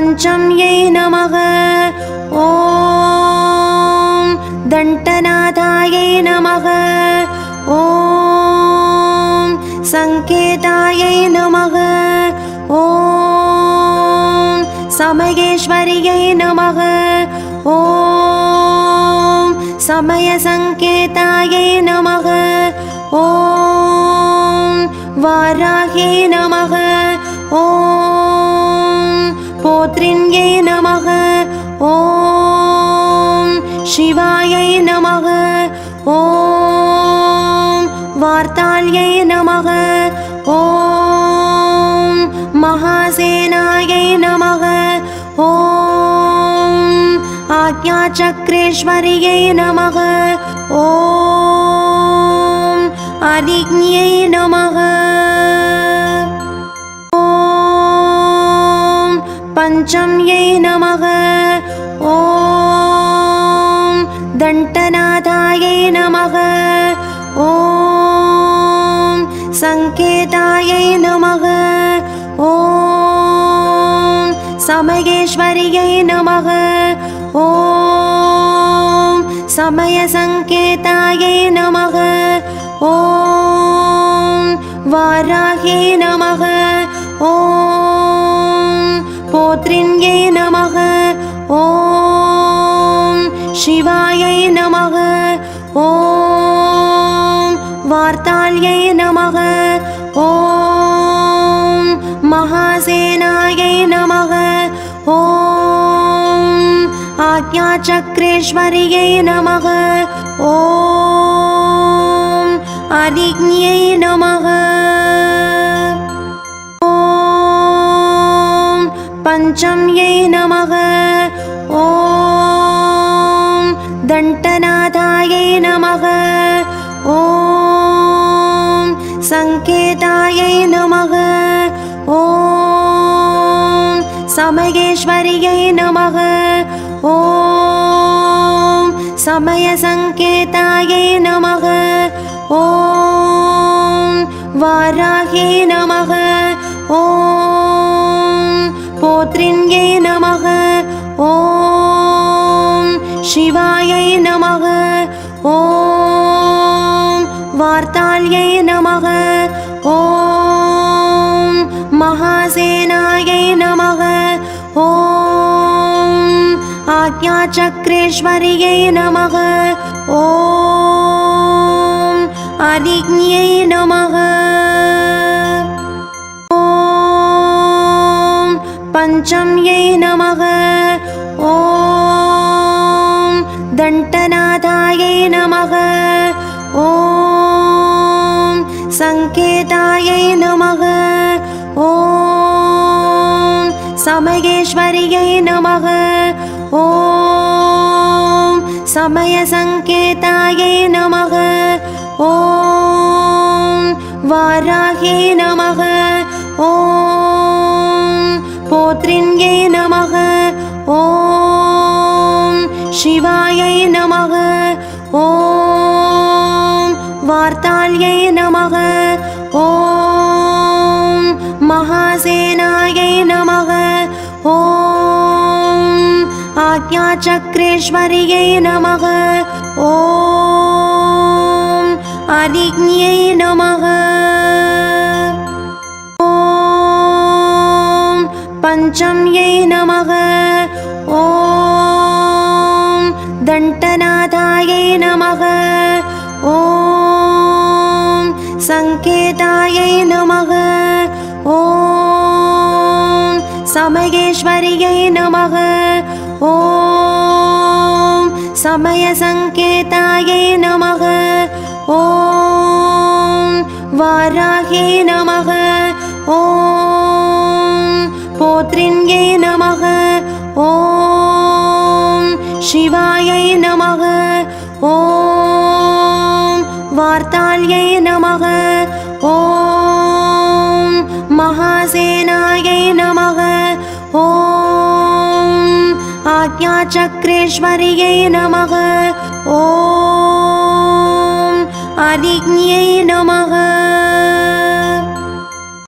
पञ्चम्यै नमः ॐ दण्टनाथायै नमः ॐ सङ्केतायै नमः ॐ समयेश्वर्यै नमः ॐ समयसङ्केतायै नमः ॐ वाराह्यै नमः ॐ போத்ரின்யை நமக ஓம் சிவாயை நமக. ஓம் வார்த்தால்யை நமக. ஓம் மகாசேனாயை நமக. ஓம் ஆக்யாச்சக்ரேஸ்வரியை நமக. ஓம் அதிக்ஞை நமக. पञ्चम्यै नमः ॐ दण्टनाथायै नमः ॐ सङ्केतायै नमः ॐ समयेश्वर्यै नमः ॐ समयसङ्केतायै नमः ॐ वाराह्यै नमः ॐ மாத்ரின்யை நமக ஓம் சிவாயை நமக. ஓம் வார்த்தால்யை நமக. ஓம் மகாசேனாயை நமக. ஓம் ஆக்ஞாச்சக்ரேஸ்வரியை நமக. ஓம் அதிக்ஞை நமக. पञ्चम्यै नमः ॐ दण्टनाथायै नमः ॐ सङ्केतायै नमः ॐ समयेश्वर्यै नमः ॐ समयसङ्केतायै नमः ॐ वाराह्यै नमः वार्ताल्यै नमः ॐ महासेनायै नमः ॐ आज्ञाचक्रेश्वर्यै नमः ॐ अरिज्ञै नमः ॐ पञ्चम्यै नमः ॐ दण्टनाथायै नमः ॐ सङ्केतायै नमः ॐ समयेश्वर्यै नमः ॐ समयसङ्केतायै नमः ॐ वाराह्यै नमः ॐ पोत्रिण्यै नमः ॐ शिवायै नमः ॐ वार्ताल्यै नमः ॐ महासेनायै नमः ॐ आज्ञाचक्रेश्वर्यै नमः ॐ अरिज्ञै नमः ॐ पञ्चम्यै नमः ॐ दण्टनाथायै नमः ॐ सङ्केतायै नमः ॐ समयेश्वर्यै नमः ॐ समयसङ्केतायै नमः ॐ वाराह्यै नमः ॐ पोत्रिण्यै नमः ॐ शिवायै नमः வார்த்தால்யை நமக ஓம் மகாசேனாயை நமக. ஓம் ஆக்ஞாச்சக்ரேஸ்வரியை நமக. ஓம் அதிக்ஞை நமக.